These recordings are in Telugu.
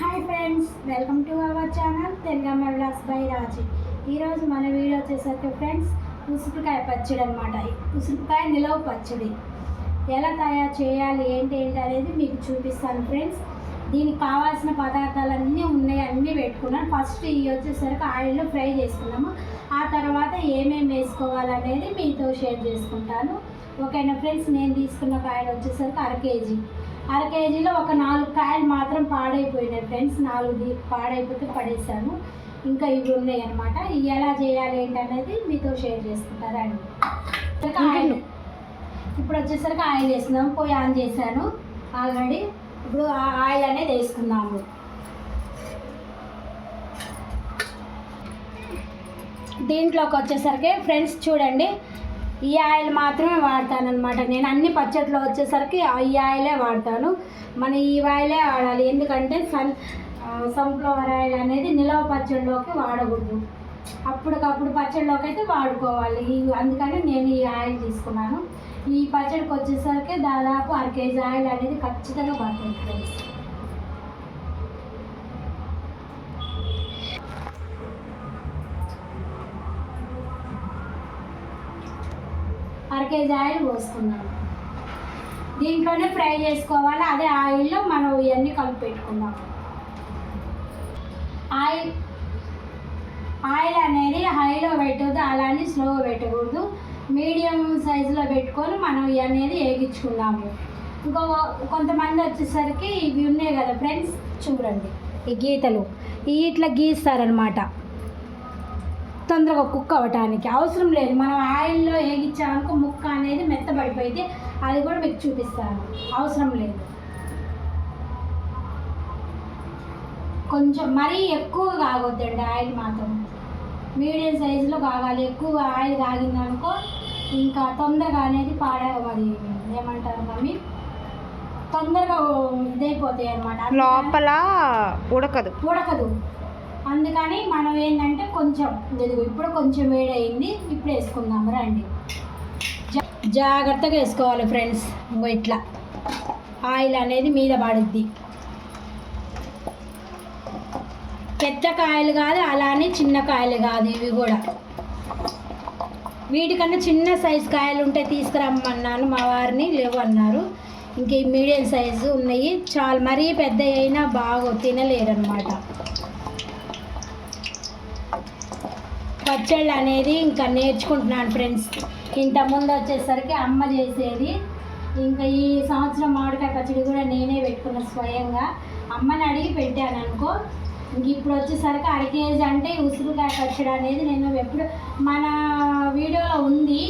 Hi friends welcome to our channel Telugamma Vilas by Raji. ఈరోజు మన వీడియో వచ్చేసరికి ఫ్రెండ్స్ ఉసుపుకాయ పచ్చడి అనమాట ఉసుపుకాయ నిలవ పచ్చడి. ఎలా తయారు చేయాలి ఏంటి ఏంటి అనేది మీకు చూపిస్తాను ఫ్రెండ్స్. దీనికి కావాల్సిన పదార్థాలు అన్నీ ఉన్నాయి అన్నీ పెట్టుకున్నాను. ఫస్ట్ ఇవి వచ్చేసరికి ఆయిల్లో ఫ్రై చేసుకున్నాము. ఆ తర్వాత ఏమేమి వేసుకోవాలనేది మీతో షేర్ చేసుకుంటాను. ఓకేనా ఫ్రెండ్స్ నేను తీసుకున్న కాయలు వచ్చేసరికి అర కేజీ. అర కేజీలో ఒక నాలుగు కాయలు మాత్రం పాడైపోయినాయి ఫ్రెండ్స్. నాలుగు పాడైపోతే పడేసాను ఇంకా ఇవి ఉన్నాయి అనమాట ఇవి ఎలా చేయాలి ఏంటి అనేది మీతో షేర్ చేసుకుంటారా అండి ఇంకా ఆయిల్ ఇప్పుడు వచ్చేసరికి ఆయిల్ వేస్తున్నాము పోయి ఆన్ చేశాను. ఆల్రెడీ ఇప్పుడు ఆ ఆయిల్ అనేది వేసుకుందాము. దీంట్లోకి వచ్చేసరికి ఫ్రెండ్స్ చూడండి. ఈ ఆయిల్ మాత్రమే వాడతాను అనమాట నేను అన్ని పచ్చట్లో వచ్చేసరికి ఈ ఆయిలే వాడతాను. మన ఈ ఆయిలే వాడాలి. ఎందుకంటే సన్ సన్ఫ్లవర్ ఆయిల్ అనేది నిలవ పచ్చడిలోకి వాడకూడదు. అప్పటికప్పుడు పచ్చడిలోకి అయితే వాడుకోవాలి అందుకని నేను ఈ ఆయిల్ తీసుకున్నాను. ఈ పచ్చడికి వచ్చేసరికి దాదాపు అర కేజీ ఆయిల్ అనేది ఖచ్చితంగా పడుతుంది. కేజీ ఆయిల్ పోసుకున్నాను దీంట్లోనే ఫ్రై చేసుకోవాలి. అదే ఆయిల్లో మనం ఇవన్నీ కలిపి పెట్టుకుందాం. ఆయిల్ ఆయిల్ అనేది హైలో పెట్టద్దు అలానే స్లోగా పెట్టకూడదు. మీడియం సైజులో పెట్టుకొని మనం ఇవి అనేది వేగించుకుందాము. ఇంకో కొంతమంది వచ్చేసరికి ఇవి ఉన్నాయి కదా ఫ్రెండ్స్ చూడండి. ఈ గీతలు. ఈ ఇట్లా గీస్తారనమాట తొందరగా కుక్ అవ్వటానికి అవసరం లేదు. మనం ఆయిల్లో వేగించామనుకో ముక్క అనేది మెత్తబడిపోయింది అది కూడా మీకు చూపిస్తాను. అవసరం లేదు. కొంచెం మరీ ఎక్కువ కాగొద్దండి ఆయిల్ మాత్రం. మీడియం సైజులో కాగాలి. ఎక్కువ ఆయిల్ కాగిందనుకో ఇంకా తొందరగా అనేది పాడే అది ఏమంటారు మమ్మీ? తొందరగా ఇదైపోతాయి అనమాట లోపల ఉడకదు. ఉడకదు. అందుకని మనం ఏంటంటే కొంచెం ఇప్పుడు కొంచెం వేడయింది ఇప్పుడు వేసుకుందాం రండి. జా- జాగ్రత్తగా వేసుకోవాలి ఫ్రెండ్స్ ఇంకో ఇట్లా. ఆయిల్ అనేది మీద పడుద్ది. పెద్ద కాయలు కాదు అలానే చిన్న కాయలు కాదు ఇవి కూడా. వీటికన్నా చిన్న సైజు కాయలు ఉంటే తీసుకురమ్మన్నాను మా వారిని లేవు అన్నారు ఇంక ఈ మీడియం సైజు ఉన్నాయి. చాలా మరీ పెద్ద అయినా బాగా తినలేరు అనమాట పచ్చళ్ళు అనేది ఇంకా నేర్చుకుంటున్నాను ఫ్రెండ్స్. ఇంతకుముందు వచ్చేసరికి అమ్మ చేసేది. ఇంకా ఈ సంవత్సరం మామిడికాయ పచ్చడి కూడా నేనే పెట్టుకున్న స్వయంగా. అమ్మని అడిగి పెట్టాను అనుకో. ఇంక ఇప్పుడు వచ్చేసరికి అర కేజీ అంటే ఉసిరికాయ పచ్చడి అనేది నేను ఎప్పుడు మన వీడియోలో ఉంది.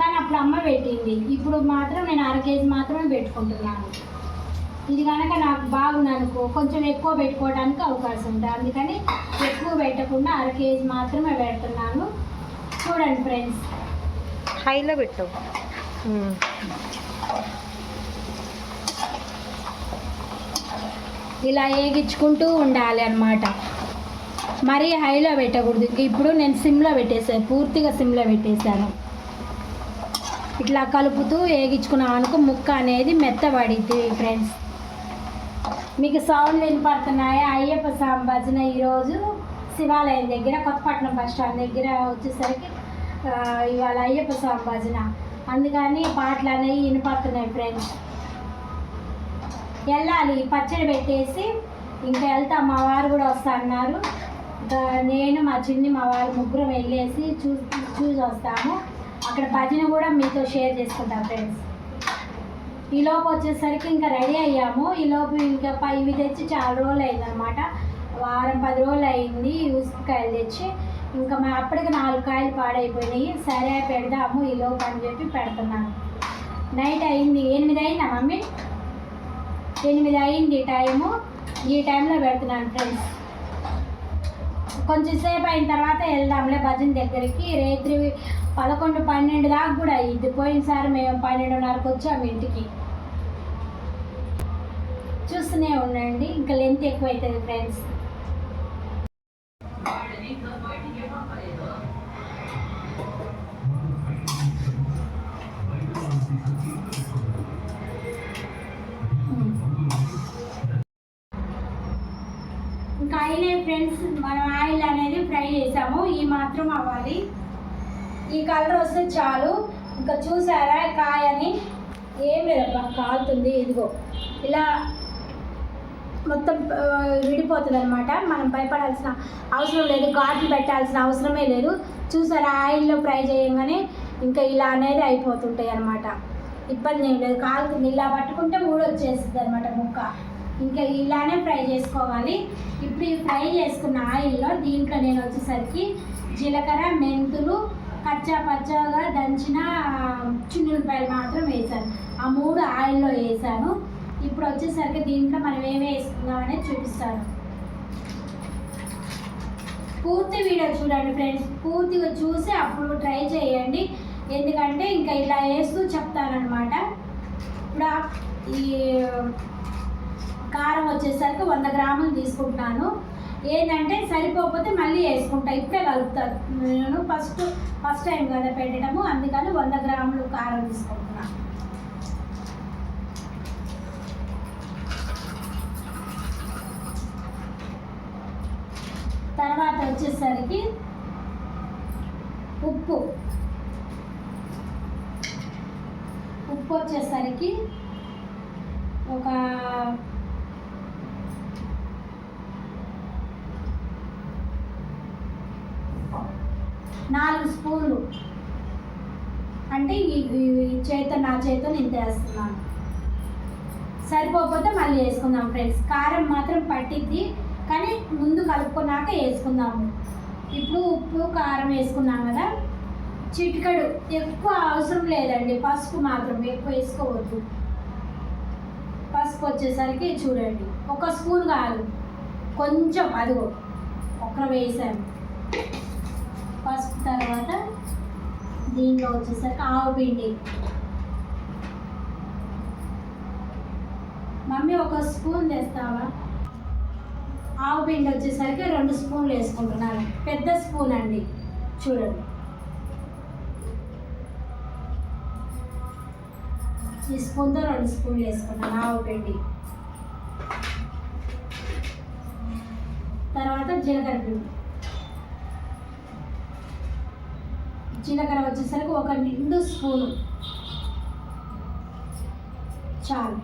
కానీ అప్పుడు అమ్మ పెట్టింది. ఇప్పుడు మాత్రం నేను అర కేజీ మాత్రమే పెట్టుకుంటున్నాను. ఇది కనుక నాకు బాగుంది అనుకో కొంచెం ఎక్కువ పెట్టుకోవడానికి అవకాశం ఉంది అందుకని ఎక్కువ పెట్టకుండా అర కేజీ మాత్రమే పెడుతున్నాను. చూడండి ఫ్రెండ్స్. హైలో పెట్టు. ఇలా వేగించుకుంటూ ఉండాలి అన్నమాట. మరీ హైలో పెట్టకూడదు. ఇంక ఇప్పుడు నేను సిమ్లో పెట్టేసాను పూర్తిగా సిమ్లో పెట్టేశాను. ఇట్లా కలుపుతూ వేగించుకున్నాం అనుకో ముక్క అనేది మెత్తబడిద్ది ఫ్రెండ్స్. మీకు సౌండ్ వినపడుతున్నాయి అయ్యప్ప స్వామి భజన ఈరోజు శివాలయం దగ్గర కొత్తపట్నం బస్ స్టాండ్ దగ్గర వచ్చేసరికి ఇవాళ అయ్యప్ప స్వామి భజన. అందుకని పాటలు అనేవి వినపడుతున్నాయి ఫ్రెండ్స్ వెళ్ళాలి పచ్చడి పెట్టేసి ఇంకా వెళ్తా. మా వారు కూడా వస్తా అన్నారు. నేను మా చిన్ని మా వారు ముగ్గురం వెళ్ళేసి చూ చూసి వస్తాము. అక్కడ భజన కూడా మీతో షేర్ చేసుకుంటాం ఫ్రెండ్స్ ఈలోపు వచ్చేసరికి ఇంకా రెడీ అయ్యాము. ఈలోపు ఇంకా పై ఇవి తెచ్చి చాలా రోజులు అయిందనమాట వారం పది రోజులు అయింది ఉసిరికాయలు ఉసుకాయలు తెచ్చి. ఇంకా మా అప్పటికి నాలుగు కాయలు పాడైపోయినాయి. సరే పెడదాము ఈలోపు అని చెప్పి పెడుతున్నాను. నైట్ అయింది. ఎనిమిది అయిందా మమ్మీ? ఎనిమిది అయింది టైము. ఈ టైంలో పెడుతున్నాను ఫ్రెండ్స్. కొంచెం సేపు అయిన తర్వాత వెళ్దాంలే భజన దగ్గరికి. రేత్రి పదకొండు పన్నెండు దాకా కూడా అయ్యింది పోయినసారి మేము పన్నెండున్నరకు వచ్చాము ఇంటికి. చేస్తూనే ఉండండి ఇంకా లెంత్ ఎక్కువ అవుతుంది ఫ్రెండ్స్ ఇంకా అయినాయి ఫ్రెండ్స్ మనం ఆయిల్ అనేది ఫ్రై చేసాము ఈ మాత్రం అవ్వాలి. ఈ కలర్ వస్తే చాలు. ఇంకా చూసారా కాయని? ఏం లేదబ్బా కాలుతుంది ఇదిగో. ఇలా మొత్తం విడిపోతుంది అనమాట మనం భయపడాల్సిన అవసరం లేదు ఘాట్లు పెట్టాల్సిన అవసరమే లేదు. చూసారా ఆయిల్లో ఫ్రై చేయగానే ఇంకా ఇలా అనేది అయిపోతుంటాయి అనమాట ఇబ్బంది ఏం లేదు. కాలుతుంది ఇలా పట్టుకుంటే మూడు వచ్చేస్తుంది అనమాట ముక్క. ఇంకా ఇలానే ఫ్రై చేసుకోవాలి. ఇప్పుడు ఈ ఫ్రై చేసుకున్న ఆయిల్లో దీంట్లో నేను వచ్చేసరికి జీలకర్ర మెంతులు కచ్చా పచ్చగా దంచిన చున్నులపాయలు మాత్రం వేసాను. ఆ మూడు ఆయిల్లో వేసాను. ఇప్పుడు వచ్చేసరికి దీంట్లో మనం ఏమేమి వేసుకుందాం అనేది చూపిస్తాను. పూర్తి వీడియో చూడండి ఫ్రెండ్స్. పూర్తిగా చూసి అప్పుడు ట్రై చేయండి. ఎందుకంటే ఇంకా ఇలా వేస్తూ చెప్తానమాట ఇప్పుడు ఈ కారం వచ్చేసరికి వంద గ్రాములు తీసుకుంటున్నాను ఏంటంటే సరిపోకపోతే మళ్ళీ వేసుకుంటా. ఇప్పుడే కలుపుతాను. నేను ఫస్ట్ ఫస్ట్ టైం కదా పెట్టడము. అందుకని వంద గ్రాములు కారం తీసుకుంటున్నాను వచ్చేసరికి ఉప్పు. ఉప్పు వచ్చేసరికి ఒక నాలుగు స్పూన్లు. అంటే ఈ చేత నా చేత ఇంత వేస్తున్నాను సరిపోకపోతే మళ్ళీ వేసుకుందాం ఫ్రెండ్స్. కారం మాత్రం పట్టిద్ది కానీ ముందు కలుపుకున్నాక వేసుకుందాము. ఇప్పుడు ఉప్పు కారం వేసుకున్నాం కదా. చిటికడు ఎక్కువ అవసరం లేదండి. పసుపు మాత్రం ఎక్కువ వేసుకోవద్దు. పసుపు వచ్చేసరికి చూడండి. ఒక స్పూన్ కాదు. కొంచెం అదిగో ఒకరు వేసాను. పసుపు తర్వాత దీంట్లో వచ్చేసరికి ఆవు పిండి. మమ్మీ ఒక స్పూన్ తెస్తావా? ఆవు పిండి వచ్చేసరికి రెండు స్పూన్లు వేసుకుంటున్నాను. పెద్ద స్పూన్ అండి. చూడండి. ఈ స్పూన్తో రెండు స్పూన్లు వేసుకున్నాను ఆవు పిండి. తర్వాత జీలకర్ర పిండి. జీలకర్ర వచ్చేసరికి ఒక నిండు స్పూను. చాలు.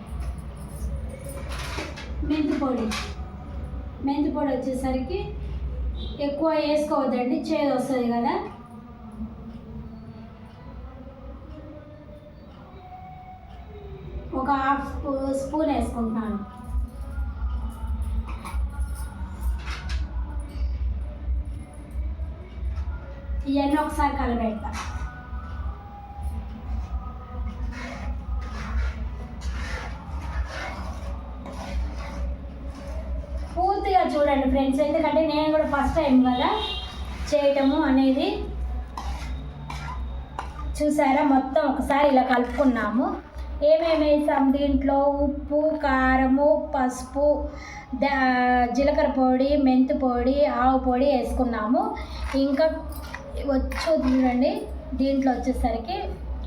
మెంతి పొడి. మెంతి పొడి వచ్చేసరికి ఎక్కువ వేసుకోవద్దండి చేదు వస్తుంది కదా. ఒక హాఫ్ స్పూన్ వేసుకుంటున్నాను. ఇవన్నీ ఒకసారి కలబెడతాను ఫ్రెండ్స్ ఎందుకంటే నేను కూడా ఫస్ట్ టైం కదా చేయటము అనేది చూసారా? మొత్తం ఒకసారి ఇలా కలుపుకున్నాము. ఏమేమి వేసాం దీంట్లో? ఉప్పు కారము పసుపు జీలకర్ర పొడి మెంతి పొడి ఆవు పొడి వేసుకున్నాము. ఇంకా వచ్చు చూడండి దీంట్లో వచ్చేసరికి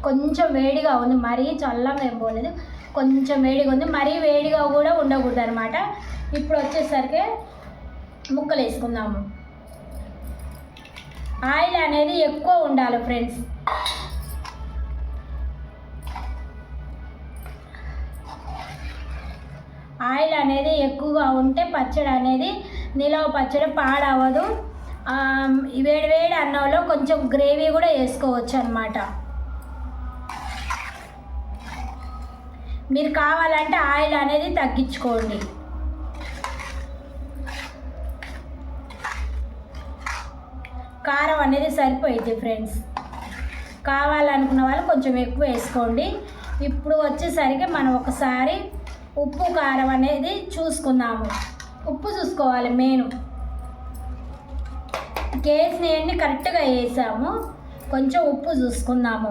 కొంచెం వేడిగా ఉంది. మరీ చల్లగా ఏం పోలేదు. కొంచెం వేడిగా ఉంది. మరీ వేడిగా కూడా ఉండకూడదు అనమాట ఇప్పుడు వచ్చేసరికి ముక్కలు వేసుకుందాము ఆయిల్ అనేది ఎక్కువ ఉండాలి ఫ్రెండ్స్. ఆయిల్ అనేది ఎక్కువగా ఉంటే పచ్చడి అనేది నిలవ పచ్చడి పాడవదు. వేడి వేడి అన్నంలో కొంచెం గ్రేవీ కూడా వేసుకోవచ్చు అనమాట మీరు కావాలంటే ఆయిల్ అనేది తగ్గించుకోండి. కారం అనేది సరిపోయింది ఫ్రెండ్స్. కావాలనుకున్న వాళ్ళు కొంచెం ఎక్కువ వేసుకోండి. ఇప్పుడు వచ్చేసరికి మనం ఒకసారి ఉప్పు కారం అనేది చూసుకుందాము. ఉప్పు చూసుకోవాలి మెయిన్. కేసినవన్నీ కరెక్ట్గా వేసాము కొంచెం ఉప్పు చూసుకుందాము.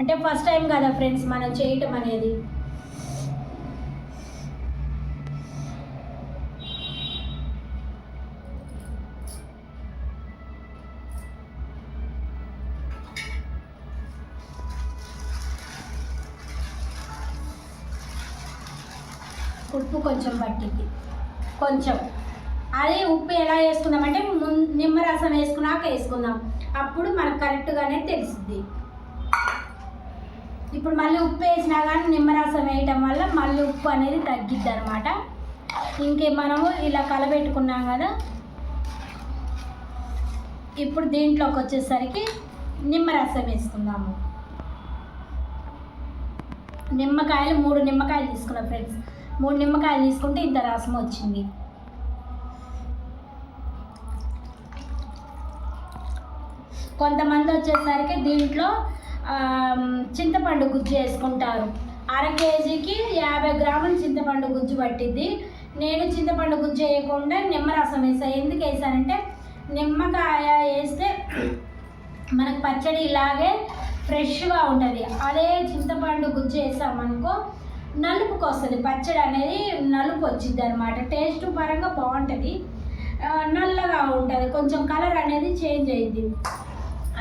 అంటే ఫస్ట్ టైం కదా ఫ్రెండ్స్ మనం చేయటం అనేది. ఉప్పు కొంచెం పట్టింది. కొంచెం. అదే ఉప్పు ఎలా వేసుకుందామంటే నిమ్మరసం వేసుకున్నాక వేసుకుందాం. అప్పుడు మనకు కరెక్ట్గానే తెలుస్తుంది. ఇప్పుడు మళ్ళీ ఉప్పు వేసినా కానీ నిమ్మరసం వేయటం వల్ల మళ్ళీ ఉప్పు అనేది తగ్గిద్ది అనమాట ఇంకే మనము ఇలా కలబెట్టుకున్నాం కదా. ఇప్పుడు దీంట్లోకి వచ్చేసరికి నిమ్మరసం వేసుకుందాము. నిమ్మకాయలు మూడు నిమ్మకాయలు తీసుకున్నాం ఫ్రెండ్స్. మూడు నిమ్మకాయలు తీసుకుంటే ఇంత రసం వచ్చింది. కొంతమంది వచ్చేసరికి దీంట్లో చింతపండు గుజ్జు వేసుకుంటారు. అర కేజీకి యాభై గ్రాముల చింతపండు గుజ్జు పట్టిద్ది. నేను చింతపండు గుజ్జు వేయకుండా నిమ్మరసం వేసాను ఎందుకు వేసానంటే నిమ్మకాయ వేస్తే మనకు పచ్చడి ఇలాగే ఫ్రెష్గా ఉంటుంది. అదే చింతపండు గుజ్జు వేసామనుకో నలుపుకి వస్తుంది పచ్చడి అనేది నలుపు వచ్చింది అనమాట టేస్ట్ పరంగా బాగుంటుంది. నల్లగా ఉంటుంది కొంచెం కలర్ అనేది చేంజ్ అయింది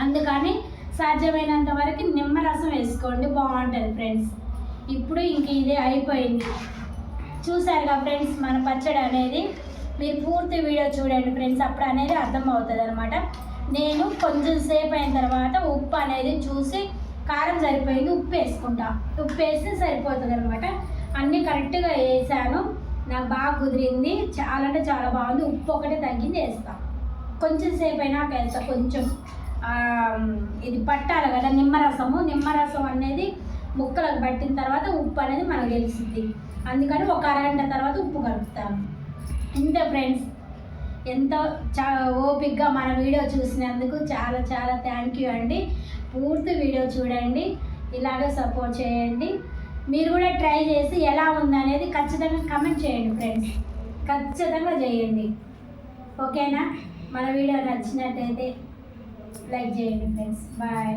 అందుకని సాధ్యమైనంత వరకు నిమ్మరసం వేసుకోండి బాగుంటుంది ఫ్రెండ్స్. ఇప్పుడు ఇంక ఇదే అయిపోయింది. చూసారుగా ఫ్రెండ్స్ మన పచ్చడి అనేది మీరు పూర్తి వీడియో చూడండి ఫ్రెండ్స్ అప్పుడు అనేది అర్థమవుతుంది అనమాట నేను కొంచెం సేపు అయిన తర్వాత ఉప్పు అనేది చూసి కారం సరిపోయింది ఉప్పు వేసుకుంటా. ఉప్పు వేస్తే సరిపోతుంది అనమాట అన్నీ కరెక్ట్గా వేసాను. నాకు బాగా కుదిరింది. చాలా అంటే చాలా బాగుంది. ఉప్పు ఒకటే తగ్గింది వేస్తా. కొంచెం సేపు అయినాక వేస్తా. కొంచెం ఇది పట్టాలి కదా నిమ్మరసము. నిమ్మరసం అనేది ముక్కలకు పట్టిన తర్వాత ఉప్పు అనేది మనకు తెలిసింది అందుకని ఒక అరగంట తర్వాత ఉప్పు కలుపుతాను. ఇంతే ఫ్రెండ్స్ ఎంతో చా ఓపిక్గా మన వీడియో చూసినందుకు చాలా చాలా థ్యాంక్ యూ అండి. పూర్తి వీడియో చూడండి. ఇలాగే సపోర్ట్ చేయండి. మీరు కూడా ట్రై చేసి ఎలా ఉందనేది ఖచ్చితంగా కమెంట్ చేయండి ఫ్రెండ్స్ ఖచ్చితంగా చేయండి. ఓకేనా మన వీడియో నచ్చినట్టయితే లైక్ చేయండి ఫ్రెండ్స్ బాయ్